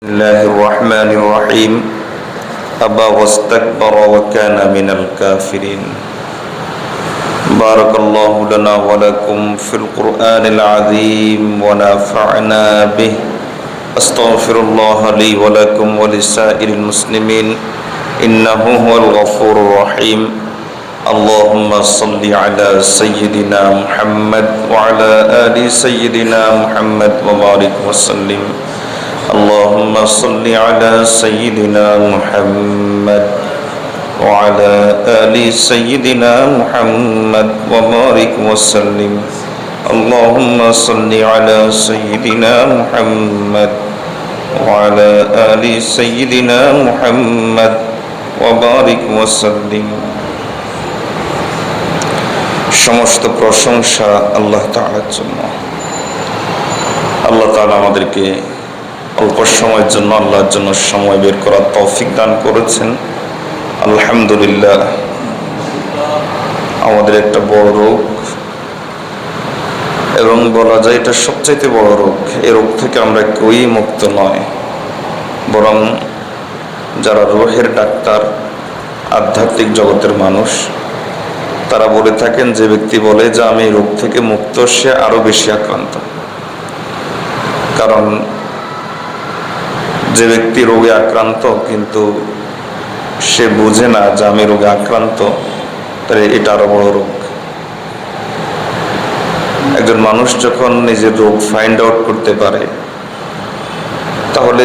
الله الرحمن الرحيم أبى واستكبر وكان من الكافرين بارك الله لنا ولكم في القرآن العظيم ونفعنا به أستغفر الله لي ولكم ولسائر المسلمين إنه هو الغفور الرحيم اللهم صل على سيدنا محمد وعلى آل سيدنا محمد وبارك وسلم اللهم صل على سيدنا محمد وعلى آل سيدنا محمد وبارك وسلم اللهم صل على سيدنا محمد وعلى آل سيدنا محمد وبارك وسلم সমস্ত প্রশংসা আল্লাহ তাআলার জন্য আল্লাহ তাআলা আমাদেরকে অল্প সময়ের জন্য, আল্লাহর জন্য সময় বের করার তৌফিক দান করেছেন। আলহামদুলিল্লাহ, আমাদের একটা বড় রোগ। এবং বলা যায় এটা সবচাইতে বড় রোগ। এই রোগ থেকে আমরা কেউই মুক্ত নয়। বরং যারা রোহের ডাক্তার, আধ্যাত্মিক জগতের মানুষ, তারা বলে থাকেন, যে ব্যক্তি বলে, যে আমি রোগ থেকে মুক্ত, সে আরও বেশি আক্রান্ত। কারণ যে ব্যক্তি রোগে আক্রান্ত কিন্তু সে বুঝে না যে আমি রোগে আক্রান্ত, তাহলে এটা আরও বড় রোগ। একজন মানুষ যখন নিজের রোগ ফাইন্ড আউট করতে পারে, তাহলে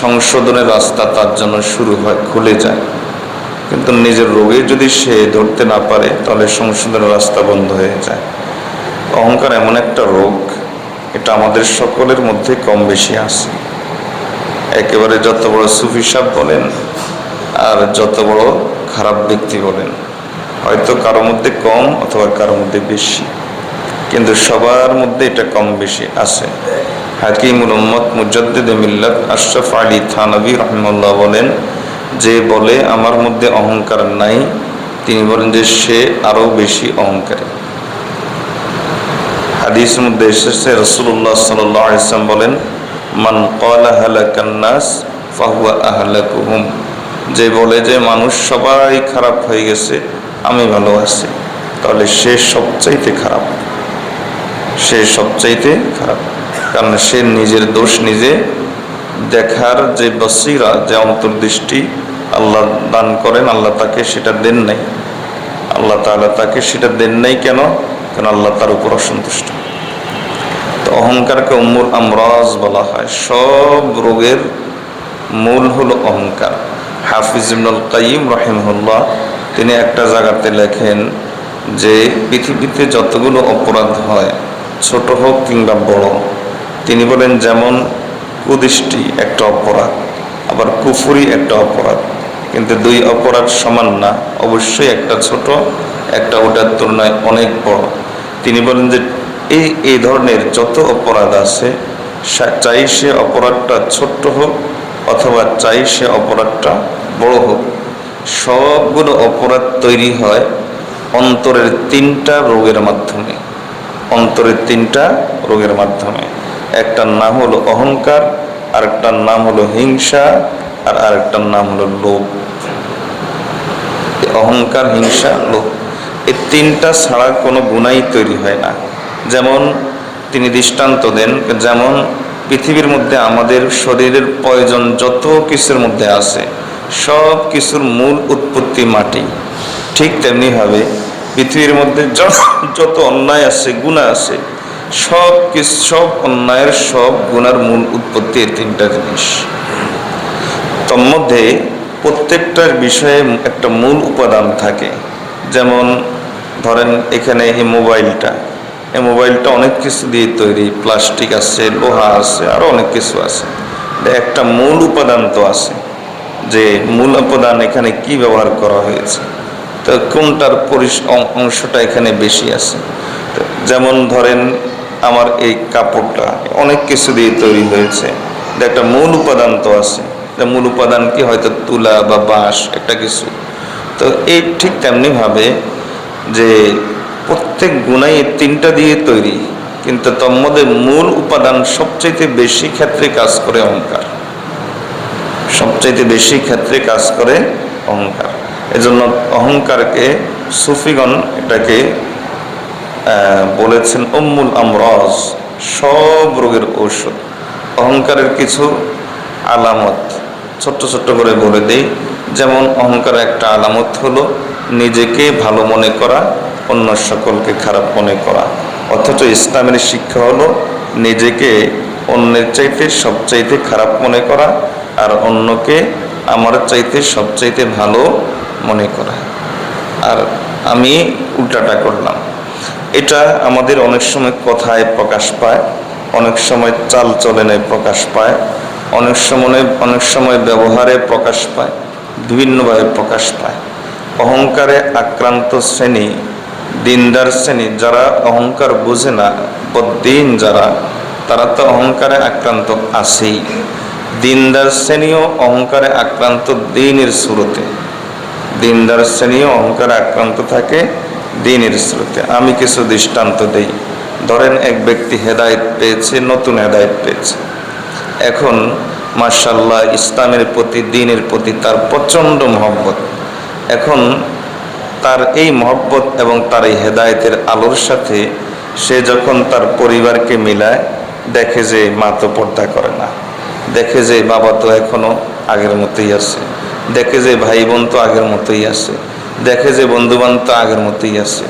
সংশোধনের রাস্তা তার জন্য শুরু হয়, খুলে যায়। কিন্তু নিজের রোগে যদি সে ধরতে না পারে, তাহলে সংশোধনের রাস্তা বন্ধ হয়ে যায়। অহংকার এমন একটা রোগ, এটা আমাদের সকলের মধ্যে কম বেশি আছে। একেবারে যত বড় সুফি সাহ বলেন, আর যত বড় খারাপ ব্যক্তি বলেন, হয়তো কারোর মধ্যে কম অথবা কারোর মধ্যে বেশি। কিন্তু সবার মধ্যে এটা কম বেশি আছে। হাকিম উম্মদ মুজাদ্দিদ মিল্লাত আশরাফ আলী থানবী রহমুল্লাহ বলেন, যে বলে আমার মধ্যে অহংকার নাই, তিনি বলেন যে সে আরও বেশি অহংকারী। হাদিস মধ্যে এসেছে রসুল্লাহ সাল্লাম বলেন মান কলা হালাকান্নাস ফাহুয়া আহলাকুহুম। যে বলে যে মানুষ সবাই খারাপ হয়ে গেছে, আমি ভালো আছি। তাহলে সে সবচাইতে খারাপ। সে সবচাইতে খারাপ। কারণ সে নিজের দোষ নিজে দেখার যে বসিরা, যে অন্তর্দৃষ্টি আল্লাহ দান করেন, আল্লাহ তাকে সেটা দেন নাই। আল্লাহ তাআলা তাকে সেটা দেন নাই কেন? কেন আল্লাহ তার উপর অসন্তুষ্ট। অহংকারকে উম্মুল আমরাজ বলা হয়। সব রোগের মূল হলো অহংকার। হাফিজ ইবনুল কাইম রহিমহুল্লাহ তিনি একটা জায়গাতে লেখেন যে পৃথিবীতে যতগুলো অপরাধ হয়, ছোট হোক কিংবা বড়, তিনি বলেন যেমন কুদৃষ্টি একটা অপরাধ, আবার কুফুরি একটা অপরাধ। কিন্তু দুই অপরাধ সমান না, অবশ্যই একটা ছোট, একটা ওটার তুলনায় অনেক বড়। তিনি বলেন যে এই এই ধরনের যত অপরাধ আছে চাই সে অপরাধটা ছোট্ট হোক অথবা চাই সে অপরাধটা বড় হোক, সবগুলো অপরাধ তৈরি হয় অন্তরের তিনটা রোগের মাধ্যমে, অন্তরের তিনটা রোগের মাধ্যমে। একটার নাম হলো অহংকার আরেকটার নাম হলো হিংসা, আর আরেকটার নাম হলো লোভ। অহংকার, হিংসা, লোভ, এই তিনটা ছাড়া কোনো গুণাই তৈরি হয় না। যেমন তিনি দৃষ্টান্ত দেন, যেমন পৃথিবীর মধ্যে আমাদের শরীরের প্রয়োজন যত কিছুর মধ্যে আছে, সব কিছুর মূল উৎপত্তি মাটি। ঠিক তেমনিভাবে পৃথিবীর মধ্যে যত অন্যায় আছে গুণা আছে, সব কিছু, সব অন্যায়ের সব গুণার মূল উৎপত্তি এই তিনটা জিনিস। তন্মধ্যে প্রত্যেকটার বিষয়ে একটা মূল উপাদান থাকে। যেমন ধরেন এখানে এই মোবাইলটা। এই মোবাইলটা অনেক কিছু দিয়ে তৈরি, প্লাস্টিক আছে, লোহা আছে আরও অনেক কিছু আছে। একটা মূল উপাদান তো আছে, যে মূল উপাদান এখানে কি ব্যবহার করা হয়েছে। তো কোনটার পরিস অংশটা এখানে বেশি আছে। যেমন ধরেন আমার এই কাপড়টা, অনেক কিছু দিয়ে তৈরি হয়েছে। একটা মূল উপাদান তো আছে। মূল উপাদান কি হয়তো তুলা বা বাঁশ, একটা কিছু। তো এই ঠিক তেমনিভাবে যে প্রত্যেক গুণাই তিনটা দিয়ে তৈরি। কিন্তু তন্মধ্যে মূল উপাদান সবচেয়ে বেশি ক্ষেত্রে কাজ করে অহংকার। সবচাইতে বেশি ক্ষেত্রে কাজ করে অহংকার। এজন্য অহংকারকে সুফিগণ এটাকে বলেছেন উম্মুল আমরাজ, সব রোগের ঔষধ। অহংকারের কিছু আলামত ছোট্ট ছোট্ট করে বলে দেই। যেমন অহংকারের একটা আলামত হলো নিজেকে ভালো মনে করা অন্য সকলকে খারাপ মনে করা। অথচ ইসলামের শিক্ষা হলো নিজেকে অন্যের চাইতে সবচাইতে খারাপ মনে করা আর অন্যকে আমার চাইতে সবচাইতে ভালো মনে করা। আর আমি উল্টাটা করলাম। এটা আমাদের অনেক সময় কথায় প্রকাশ পায়, অনেক সময় চাল চলনে প্রকাশ পায়, অনেক সময় অনেক সময় ব্যবহারে প্রকাশ পায়, বিভিন্নভাবে প্রকাশ পায়। অহংকারে আক্রান্ত শ্রেণি দিনদার শ্রেণি যারা অহংকার বোঝে না বদিন যারা, তারা তো অহংকারে আক্রান্ত আছেই। দিনদার শ্রেণীও অহংকারে আক্রান্ত দিনের শুরুতে দিনদার শ্রেণীও অহংকারে আক্রান্ত থাকে দিনের স্রোতে। আমি কিছু দৃষ্টান্ত দেই। ধরেন এক ব্যক্তি হেদায়ত পেয়েছে, নতুন হেদায়ত পেয়েছে। এখন মার্শাল্লাহ ইসলামের প্রতি, দিনের প্রতি তার প্রচণ্ড মহব্বত। এখন তার এই মহব্বত এবং তার এই হেদায়েতের আলোর সাথে সে যখন তার পরিবারকে মিলায়, দেখে যে মা তো পর্দা করে না। দেখে যে বাবা তো এখনও আগের মতোই আছে। দেখে যে ভাই বোন তো আগের মতোই আছে। দেখে যে বন্ধু বান্ধব আগের মতোই আছে।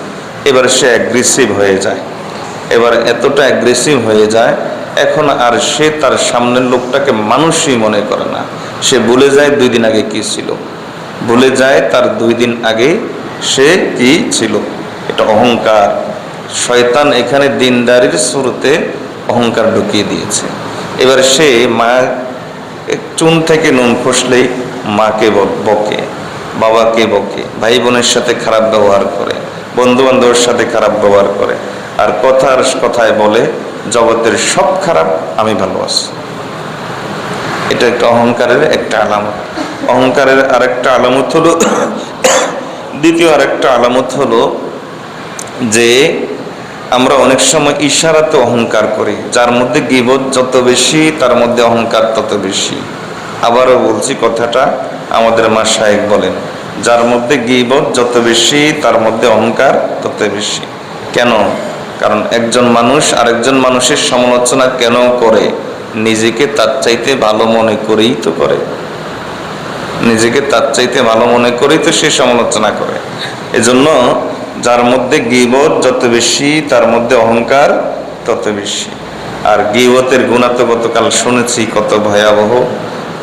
এবার সে অ্যাগ্রেসিভ হয়ে যায়। এবার এতটা অ্যাগ্রেসিভ হয়ে যায়, এখন আর সে তার সামনের লোকটাকে মানুষই মনে করে না। সে ভুলে যায় দুই দিন আগে কি ছিল। ভুলে যায় তার দুই দিন আগে সে কি ছিল? এটা অহংকার। শয়তান এখানে দিনদারির শুরুতে অহংকার ঢুকিয়ে দিয়েছে। এবার সে মা চুন থেকে নুন খসলেই মাকে বকে, বাবাকে বকে ভাই বোনের সাথে খারাপ ব্যবহার করে বন্ধু বান্ধবের সাথে খারাপ ব্যবহার করে, আর কথার কথায় বলে, জগতের সব খারাপ, আমি ভালোবাসি এটা একটা অহংকারের একটা আলামত। অহংকারের আরেকটা আলামত হলো দ্বিতীয় আরেকটা আলামত হলো যে আমরা অনেক সময় ইশারাতে অহংকার করি, যার মধ্যে গিবত যত বেশি, তার মধ্যে অহংকার তত বেশি। আবারও বলছি কথাটা, আমাদের মা শায়েক বলেন, যার মধ্যে গিবত যত বেশি, তার মধ্যে অহংকার তত বেশি। কেন? কারণ একজন মানুষ আরেকজন মানুষের সমালোচনা কেন করে? নিজেকে তার চাইতে ভালো মনে করেই তো করে। নিজেকে তার চাইতে ভালো মনে করেই তো সে সমালোচনা করে। এজন্য যার মধ্যে গিবত যত বেশি, তার মধ্যে অহংকার তত বেশি। আর গিবতের গুণা তো গতকাল শুনেছি, কত ভয়াবহ।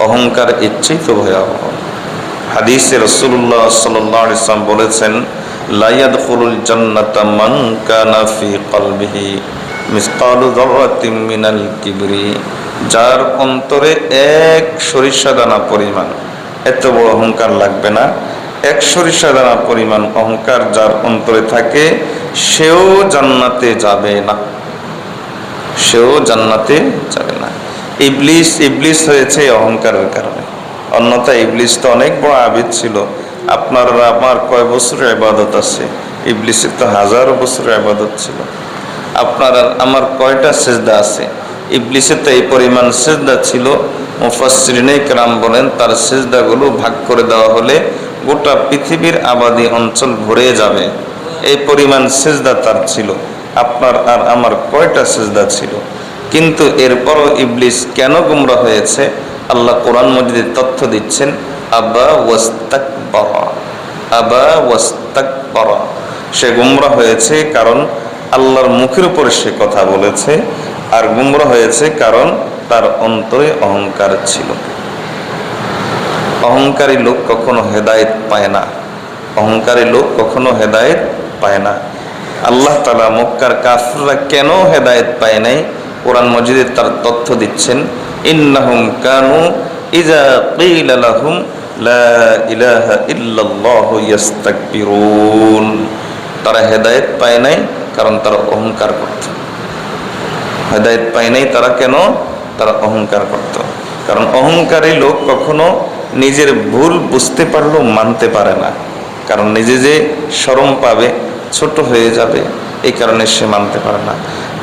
অহংকার ইচ্ছেই তো ভয়াবহ। হাদিসে রসুল্লাহ সাল্লাহ ইসলাম বলেছেন লাইয়াদ ফুলুল জান্নাতা মান কানা ফি কলবিহি মিসকালু যাররাতিন মিনাল কিবরি। যার অন্তরে এক সরিষা দানা পরিমাণ। এত বড় অহংকার লাগবে না। এক সরিষা দানা পরিমাণ অহংকার যার অন্তরে থাকে, সেও জান্নাতে যাবে না। সেও জান্নাতে যাবে না। ইবলিস ইবলিস হয়েছে অহংকারের কারণে। অন্যথা ইবলিস তো অনেক বড় আবিদ ছিল। আপনার আমার কয় বছরের আবাদত আছে? ইবলিসের তো হাজারো বছরের আবাদত ছিল। আপনার আমার কয়টা সেজদা আছে? ইবলিসের তো এই পরিমাণ সেজদা ছিল মুফাসরিনে কেরাম বলেন, তার সেজদাগুলো ভাগ করে দেওয়া হলে গোটা পৃথিবীর আবাদী অঞ্চল ভরে যাবে। এই পরিমাণ সেজদা তার ছিল, আপনার আর আমার কয়টা সেজদা ছিল? কিন্তু এরপরও ইবলিস কেন গুমরা হয়েছে? আল্লাহ কোরআন মজিদের তথ্য দিচ্ছেন, আবা ওয়াস্তাক আবা ওয়াস্তাক সে গুমরা হয়েছে কারণ আল্লাহর মুখের উপরে সে কথা বলেছে আর গুমরা হয়েছে কারণ তার অন্তরে অহংকার ছিল। অহংকারী লোক কখনো হেদায়েত পায় না। অহংকারী লোক কখনো হেদায়েত পায় না। আল্লাহ তালা মক্কার কাফররা কেন হেদায়েত পায় নাই? কোরআন মজিদের তার তথ্য দিচ্ছেন, ইন্নাহুম কানু ইজা কিলা লাহুম লা ইলাহা ইল্লাল্লাহ ইয়াস্তাকবিরুন। তারা হেদায়েত পায় নাই কারণ তারা অহংকার করত। হেদায়েত পায় নাই, তারা কেন? তারা অহংকার করত। কারণ অহংকারী লোক কখনো নিজের ভুল বুঝতে পারলেও মানতে পারে না। কারণ নিজে যে শরম পাবে, ছোট হয়ে যাবে, এই কারণে সে মানতে পারে না।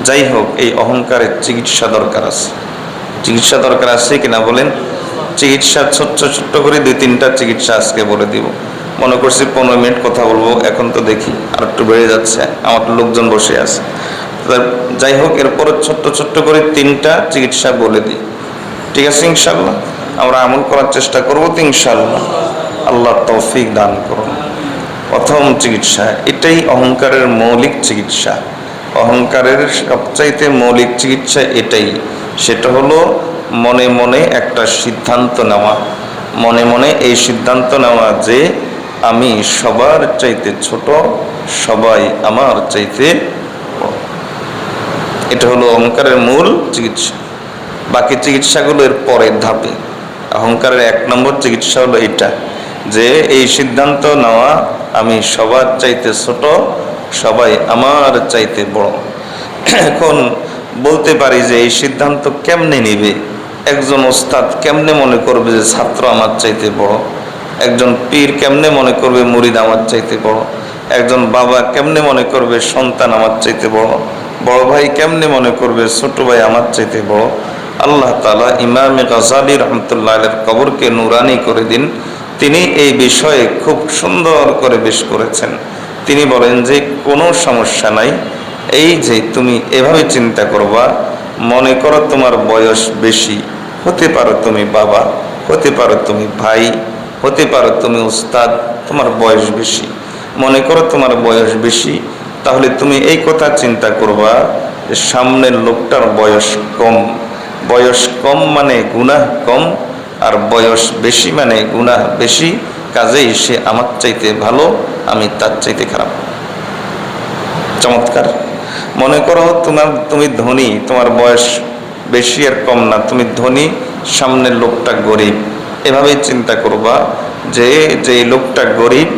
যাই হোক, এই অহংকারের চিকিৎসা দরকার আছে। চিকিৎসা দরকার আছে কিনা বলেন? চিকিৎসা ছোট্ট ছোট্ট করে দুই তিনটা চিকিৎসা আজকে বলে দিব। মনে করছি পনেরো মিনিট কথা বলব, এখন তো দেখি আর একটু বেড়ে যাচ্ছে, আমার লোকজন বসে আছে। যাই হোক, এরপর ছোট্ট ছোট্ট করে তিনটা চিকিৎসা বলে দিই। ঠিক আছে ইনশাল্লাহ আমরা আমল করার চেষ্টা করব তো ইনশাল্লাহ আল্লাহ তৌফিক দান করুন। প্রথম চিকিৎসা, এটাই অহংকারের মৌলিক চিকিৎসা। অহংকারের সবচাইতে মৌলিক চিকিৎসা এটাই। সেটা হলো মনে মনে একটা সিদ্ধান্ত নেওয়া। মনে মনে এই সিদ্ধান্ত নেওয়া যে আমি সবার চাইতে ছোট, সবাই আমার চাইতে। এটা হলো অহংকারের মূল চিকিৎসা। বাকি চিকিৎসাগুলো এর পরের ধাপে। অহংকারের এক নম্বর চিকিৎসা হলো এটা, যে এই সিদ্ধান্ত নেওয়া আমি সবার চাইতে ছোট, সবাই আমার চাইতে বড়। এখন বলতে পারি যে এই সিদ্ধান্ত কেমনে নিবে? একজন ওস্তাদ কেমনে মনে করবে যে ছাত্র আমার চাইতে বড়? একজন পীর কেমনে মনে করবে মুরিদ আমার চাইতে বড়? একজন বাবা কেমনে মনে করবে সন্তান আমার চাইতে বড়? বড় ভাই কেমনে মনে করবে? ছোট ভাই আমার চাইতে বড়। আল্লাহ তালা ইমাম গজালি রহমতুল্লাহ আলের কবরকে নুরানি করে দিন। তিনি এই বিষয়ে খুব সুন্দর করে বেশ করেছেন। তিনি বলেন যে, কোনো সমস্যা নাই। এই যে তুমি এভাবে চিন্তা করবা, মনে করো তোমার বয়স বেশি। হতে পারো তুমি বাবা, হতে পারো তুমি ভাই, হতে পারো তুমি উস্তাদ, তোমার বয়স বেশি। মনে করো তোমার বয়স বেশি। তাহলে তুমি এই কথা চিন্তা করবা যে সামনের লোকটার বয়স কম। বয়স কম মানে গুনাহ কম, আর বয়স বেশি মানে গুনাহ বেশি। কাজেই সে আমার চাইতে ভালো, আমি তার চাইতে খারাপ। চমৎকার। মনে করো তোমার, তুমি ধনী, তোমার বয়স বেশি আর কম না, তুমি ধনী, সামনের লোকটা গরিব। এভাবেই চিন্তা করবা যে যে লোকটা গরিব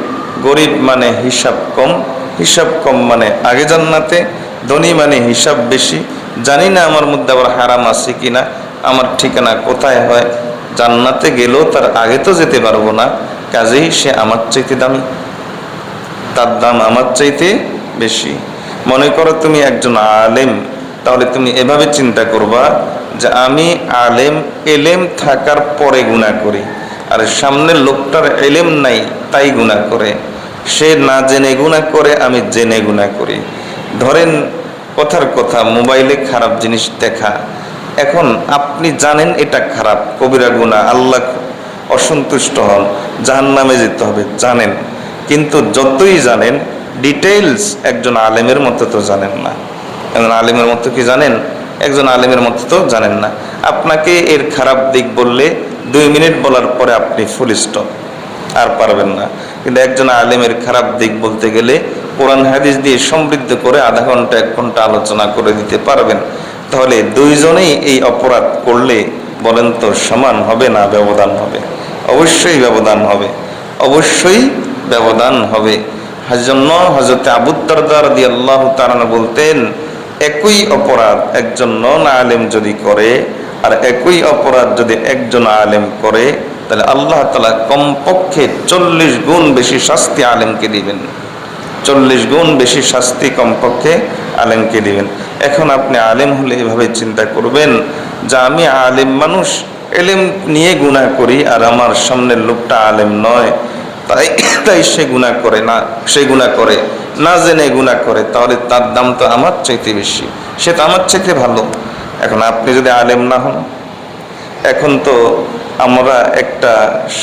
গরিব মানে হিসাব কম হিসাব কম মানে আগে জান্নাতে, ধনী মানে হিসাব বেশি। জানি না আমার মধ্যে আবার হারাম আছে কিনা, আমার ঠিকানা কোথায় হয়। জান্নাতে গেলেও তার আগে তো যেতে পারব না, কাজেই সে আমার চাইতে দামি। তার দাম আমার চাইতে বেশি। মনে করো তুমি একজন আলেম, তাহলে তুমি এভাবে চিন্তা করবা যে আমি আলেম, এলেম থাকার পরে গুণা করি। আর সামনের লোকটার এলেম নাই, তাই গুণা করে। সে না জেনে গুণা করে, আমি জেনে গুণা করি। ধরেন, কথার কথা, মোবাইলে খারাপ জিনিস দেখা। এখন আপনি জানেন এটা খারাপ, কবিরা গুণা আল্লাহ অসন্তুষ্ট হন জাহান নামে যেতে হবে, জানেন। কিন্তু যতই জানেন ডিটেইলস একজন আলেমের মতো তো জানেন না। একজন আলেমের মতো কি জানেন? একজন আলেমের মতো তো জানেন না। আপনাকে এর খারাপ দিক বললে দুই মিনিট বলার পরে আপনি ফুল স্টপ আর পারবেন না। কিন্তু একজন আলেমের খারাপ দিক বলতে গেলে কোরআন হাদিস দিয়ে সমৃদ্ধ করে আধা ঘণ্টা, এক ঘণ্টা আলোচনা করে দিতে পারবেন। তাহলে দুইজনেই এই অপরাধ করলে বলেন তো সমান হবে না ব্যবধান হবে? অবশ্যই ব্যবধান হবে। অবশ্যই ব্যবধান হবে। হাজন্য হজরত আবুদ্দারদার দিয়ে আল্লাহ তারানা বলতেন, একই অপরাধ একজন নন আলেম যদি করে, আর একই অপরাধ যদি একজন আলেম করে তাহলে আল্লাহ তালা কমপক্ষে চল্লিশ গুণ বেশি শাস্তি আলেমকে দিবেন। চল্লিশ গুণ বেশি শাস্তি কমপক্ষে আলেমকে দিবেন। এখন আপনি আলেম হলে এভাবে চিন্তা করবেন যে আমি আলেম মানুষ, এলেম নিয়ে গুণা করি আর আমার সামনের লোকটা আলেম নয়। তাই তাই সে গুণা করে না, সে গুণা করে, না জেনে গুণা করে, তাহলে তার দাম তো আমার চাইতে বেশি। সে তো আমার চাইতে ভালো। এখন আপনি যদি আলেম না হন, এখন তো আমরা একটা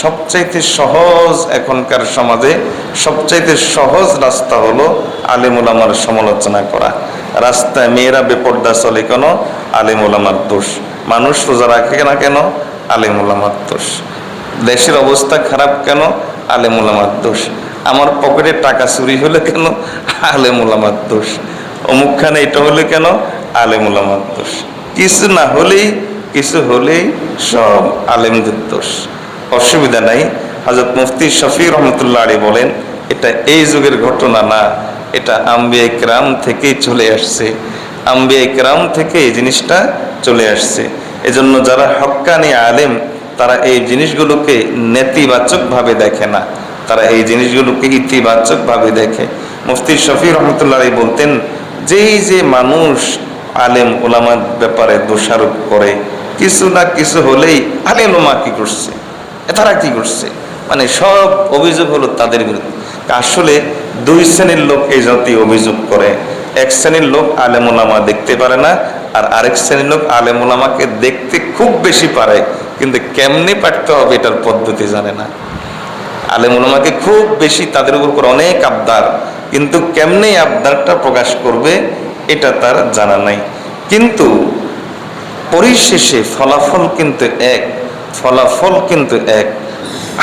সবচাইতে সহজ এখনকার সমাজে সবচাইতে সহজ রাস্তা হলো আলেমুল আমার সমালোচনা করা। রাস্তায় মেয়েরা বেপর্দা চলে কেন? আলেমুল আমার দোষ। মানুষ রোজা রাখে না কেন? আলেমুল আমার দোষ। দেশের অবস্থা খারাপ কেন? আলেমুল আমার দোষ। আমার পকেটে টাকা চুরি হলে কেন? আলেমুল আমার দোষ। অমুকখানে এটা হলে কেন? আলেমুল আমার দোষ। কিছু না হলেই কিছু হলেই সব আলেমদের দোষ অসুবিধা নাই। হাজরত মুফতি শফি রহমতুল্লাহ আলী বলেন, এটা এই যুগের ঘটনা না, এটা আম্বিয়া ক্রাম থেকেই চলে আসছে। আম্বিয়া ক্রাম থেকে এই জিনিসটা চলে আসছে। এজন্য যারা হক্কানি আলেম, তারা এই জিনিসগুলোকে নেতিবাচকভাবে দেখে না। তারা এই জিনিসগুলোকে ইতিবাচকভাবে দেখে। মুফতি শফি রহমতুল্লাহ বলতেন, যেই যে মানুষ আলেম, ওলামার ব্যাপারে দোষারোপ করে কিছু না কিছু হলেই আলেমা কি করছে? তারা কি করছে? মানে সব অভিযোগ হলো তাদের বিরুদ্ধে। আসলে দুই শ্রেণির লোক এই জাতি অভিযোগ করে। এক শ্রেণির লোক আলেমুলামা দেখতে পারে না, আর আরেক শ্রেণির লোক আলেমুলামাকে দেখতে খুব বেশি পারে, কিন্তু কেমনে পারতে হবে এটার পদ্ধতি জানে না। আলেমুলামাকে খুব বেশি তাদের উপর অনেক আবদার, কিন্তু কেমনে আবদারটা প্রকাশ করবে, এটা তার জানা নাই। কিন্তু পরিশেষে ফলাফল কিন্তু এক, ফলাফল কিন্তু এক।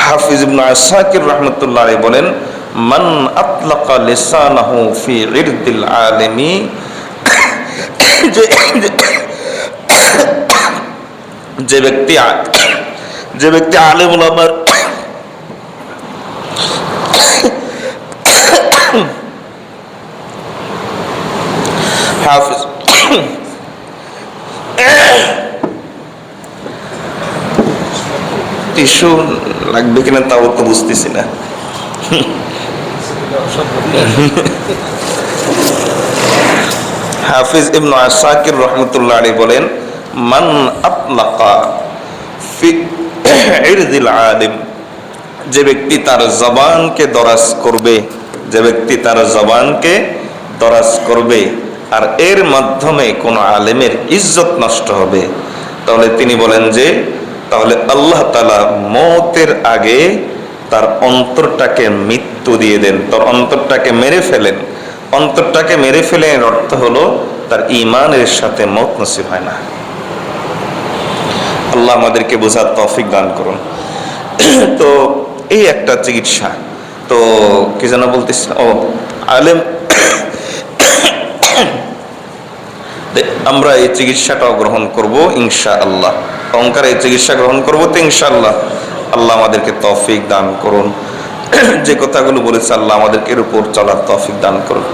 হাফিজ ইবনে আসাকির রহমতুল্লাহ বলেন, মান আতলাকা লিসানাহু ফি ইরদিল আলিমি। যে ব্যক্তি যে ব্যক্তি আলেম ওলামার হাফিজ টিস্যু লাগবে কিনা তাও তো বুঝতেছি না। হাফিজ ইবনু আসাকির রহমতুল্লাহ আলী বলেন, মান আতলাকা ফি ইরদিল আলিম যে ব্যক্তি তার জবানকে দরাজ করবে, যে ব্যক্তি তার জবানকে দরাজ করবে, আর এর মাধ্যমে কোনো আলেমের ইজ্জত নষ্ট হবে। তাহলে তিনি বলেন যে তাহলে আল্লাহ তালা মতের আগে তার অন্তরটাকে মৃত্যু দিয়ে দেন। তার অন্তরটাকে মেরে ফেলেন। অন্তরটাকে মেরে এর অর্থ হলো তার ইমানের সাথে মত নসিব হয় না। আল্লাহ আমাদেরকে বোঝার তফিক দান করুন। তো এই একটা চিকিৎসা। তো কি যেন বলতেছি, ও আলেম আমরা এই চিকিৎসাটাও গ্রহণ করব ইনশা আল্লাহ অহংকার এই চিকিৎসা গ্রহণ করব তো ইনশাআল্লাহ। আল্লাহ আমাদেরকে তৌফিক দান করুন। যে কথাগুলো বলেছে আল্লাহ আমাদেরকে এর উপর চলার তৌফিক দান করুন।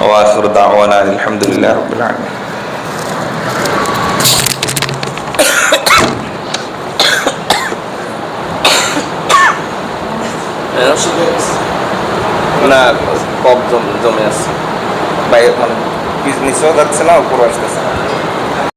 ও আখির দাওয়ানা আলহামদুলিল্লাহ না কব জমে আছে। বাইরে মানে নিচেও যাচ্ছে না উপর আসতেছে না